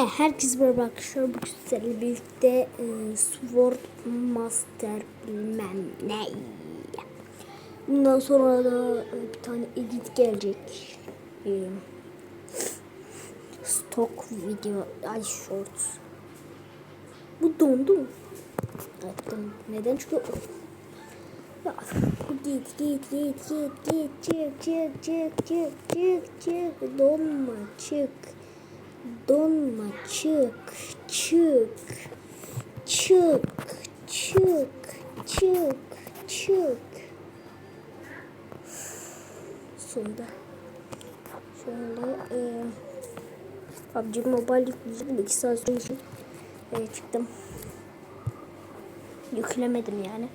He, herkes merhaba arkadaşlar. Bugün sizlerle birlikte e, Sword Master bilmem ne. Bundan sonra da e, bir tane edit gelecek. E, stock video, ay shorts. Bu dondu mu? Evet dondu. Neden? Çünkü ya, git git git git git çık çık çık çık çık çık donma çık. Donma çık çık çık çık çık çık. Sonunda. Şöyle e, PUBG Mobile yükleyeceğim 2 saat sonra e, çıktım. Yüklemedim yani.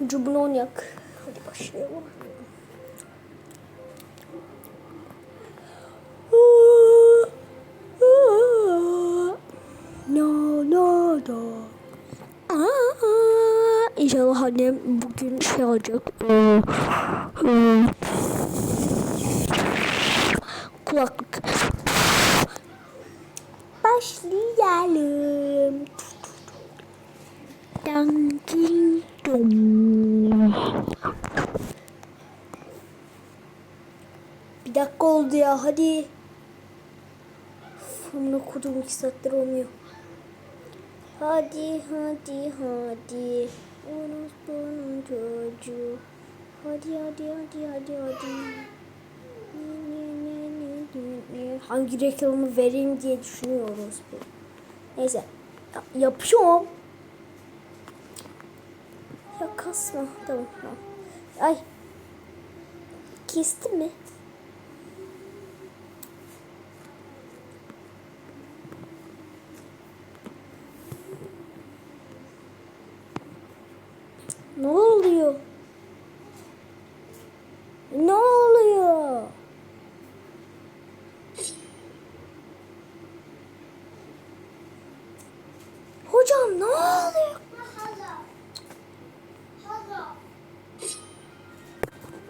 Önce bunu oynayak hadi başlayalım alacak. Ee, e, Kulaklık. Başlayalım. Dang ding dong. Bir dakika oldu ya hadi. Amına kodum iki saattir olmuyor. Hadi hadi hadi. Orospunun çocuğu. Hadi hadi hadi hadi hadi. Hangi reklamı vereyim diye düşünüyoruz. Neyse. Ya- yapıyorum. Ya kasma. Tamam tamam. Ay. Kestin mi? Ne oluyor? Ne oluyor? Hocam ne oluyor?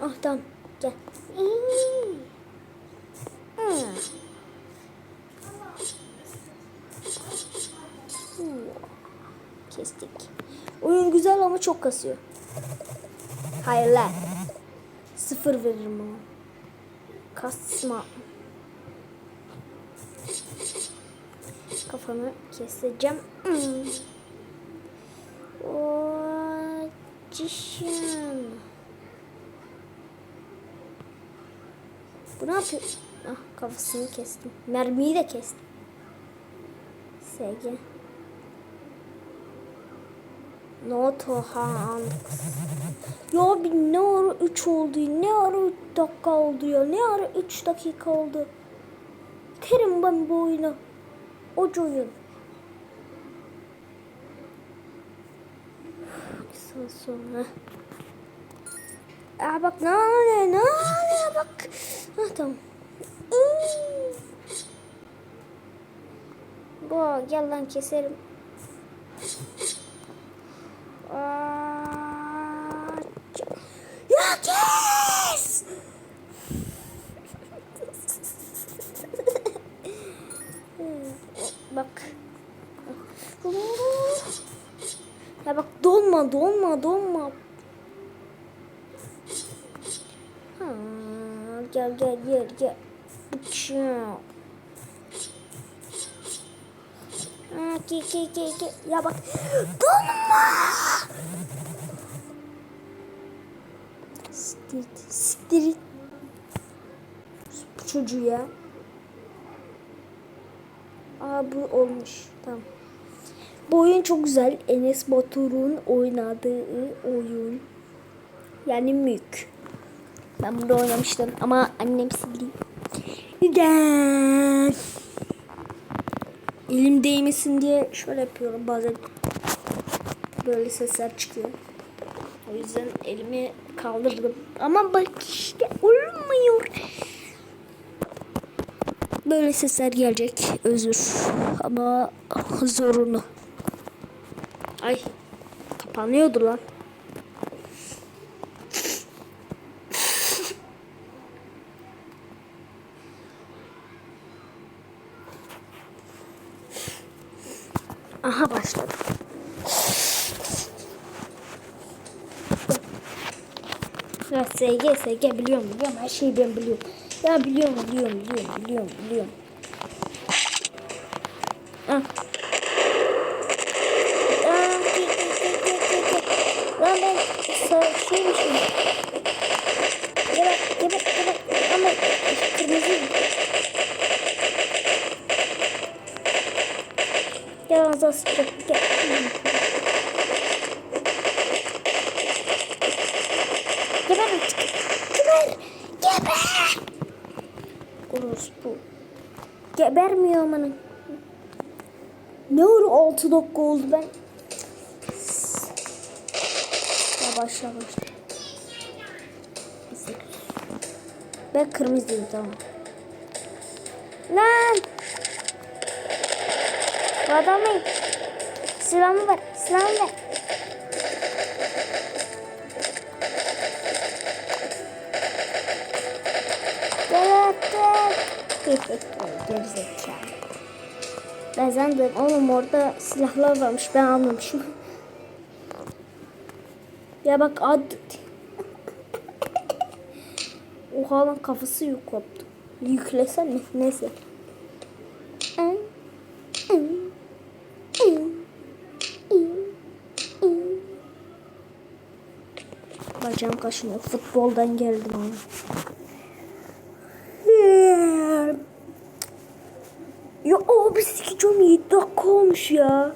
Ah tamam gel. Hmm. Kestik. Oyun güzel ama çok kasıyor. Hayır. Sıfır veririm ona. Kasma. Kafanı keseceğim. Hmm. O cişim. Bu ne yapıyor? Ah kafasını kestim. Mermiyi de kestim. SG. Noto han. Ya bir ne ara 3 oldu? Ne ara 3 dakika oldu ya? Ne ara 3 dakika oldu? Terim ben bu oyunu. Oca oyun. Sonra. Aa bak ne oluyor? Ne oluyor bak. Ha tamam. Bu gel lan keserim. Ya kes! bak. Ya bak dolma dolma dolma. Ha, gel gel gel gel. Bıçak. Ki ki ki ki. Ya bak. Donma. Siktir. Siktir. Bu çocuğu ya. Aa bu olmuş. Tamam. Bu oyun çok güzel. Enes Batur'un oynadığı oyun. Yani mülk. Ben burada oynamıştım ama annem sildi. Neden? Elim değmesin diye şöyle yapıyorum bazen. Böyle sesler çıkıyor. O yüzden elimi kaldırdım. Ama bak işte olmuyor. Böyle sesler gelecek. Özür. Ama zorunlu. Ay. Kapanıyordu lan. Aha başladı. Ya SG SG biliyorum biliyorum her şeyi ben biliyorum. Ya biliyorum biliyorum biliyorum biliyorum biliyorum. Ah. Aa, gel, gel, gel, gel, gel. Lan ben sa- şeymişim. Geber, geber, geber. Ama kırmızı. Gel ağzına sıçacak. Gel. Geber artık. Geber. Geber. Orospu. Gebermiyor amanın. Ne olur 6 dakika oldu ben. Ya başla başla. Sekiz. Ben kırmızıyım tamam. Lan! Bu adamın silahımı ver, silahımı ver. Gerizekalı. Ben zannediyorum oğlum orada silahlar varmış ben almamışım. Ya bak ad. Oha lan kafası yok koptu. Yüklesen mi? Neyse. Bacağım kaşınıyor. Futboldan geldim ama. Ya o bir sikeceğim 7 dakika olmuş ya.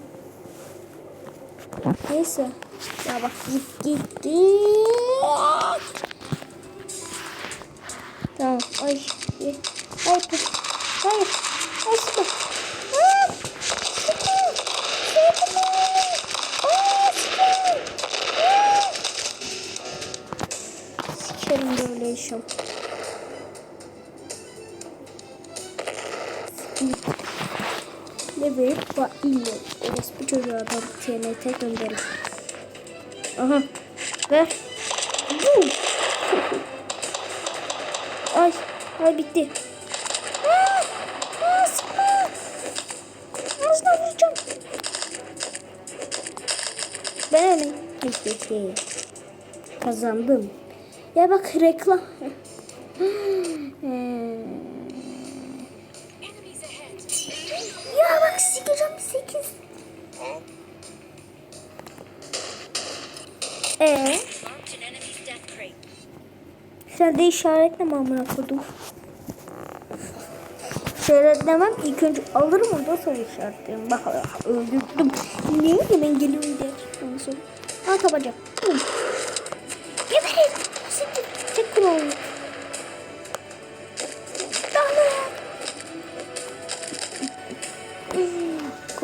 Neyse. Ya bak git gitti. Tamam. Ay. Ay. Hayır. Ay sıkı. Aa. Sikerim böyle işim. Verip ile. Orospu çocuğu adam TNT gönderir. Aha. Ver. Ay. Ay bitti. Aa, aa, sıkma. Ağzına. Ben Kazandım. Ya bak reklam. Sikeceğim 8. Ee, sen de işaretleme amına kodum. İşaretlemem ilk önce alırım ondan sonra işaretlerim. Bak öldürdüm. Niye hemen geliyorum diye. Ondan sonra. Al tabanca.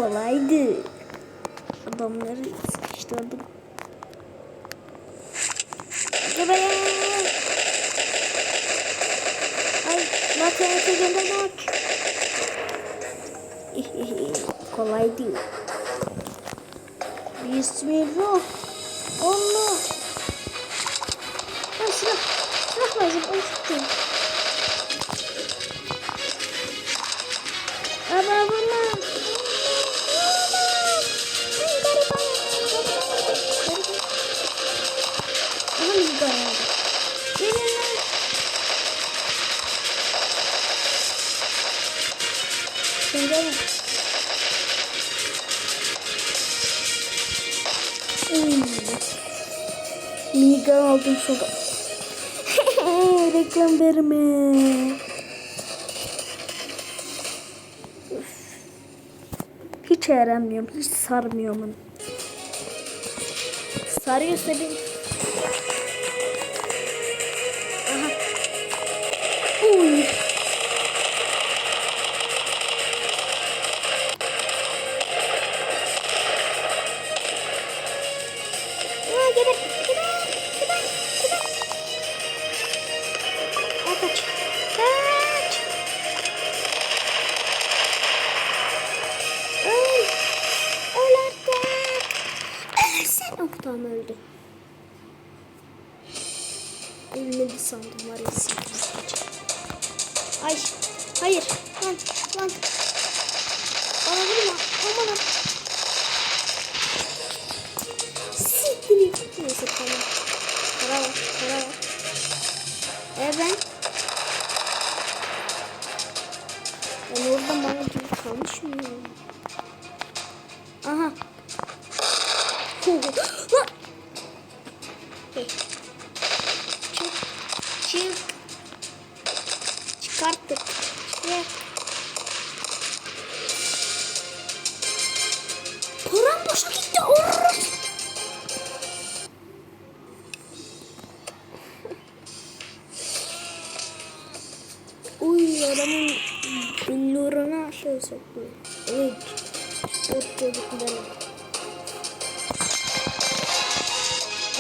Kolaydı. Adamları sıkıştırdım. Geberin. Ay, matematiğe göndermek. Kolay değil. Bismillah. Allah. Ha silah. Silah lazım. Onu tutayım. Ama vurma. Aldım sonra. Reklam verme. Hiç öğrenmiyorum. Hiç sarmıyorum. Sarıyorsa bir... Aha. Uy. Hey. Çık. Çık. Çıkarttık. Çık. Param boşa gitti. Orası. Uy adamın billurunu aşağı sokuyor. Evet. Dört çocuk benim.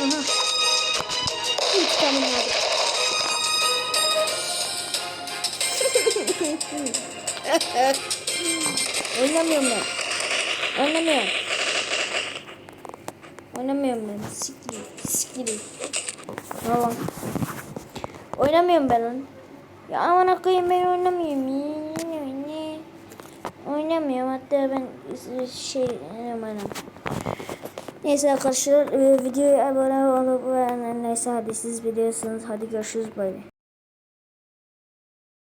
Aha. Hiç tanımadım. Oynamıyorum ben. Oynamıyorum. Oynamıyorum ben. Sikri. Sikri. Tamam. Oynamıyorum ben onu. Ya aman koyayım ben oynamıyorum. Oynamıyorum hatta ben şey oynamam. Neyse arkadaşlar e, videoya abone olup beğenen neyse hadi siz biliyorsunuz. Hadi görüşürüz bay bay.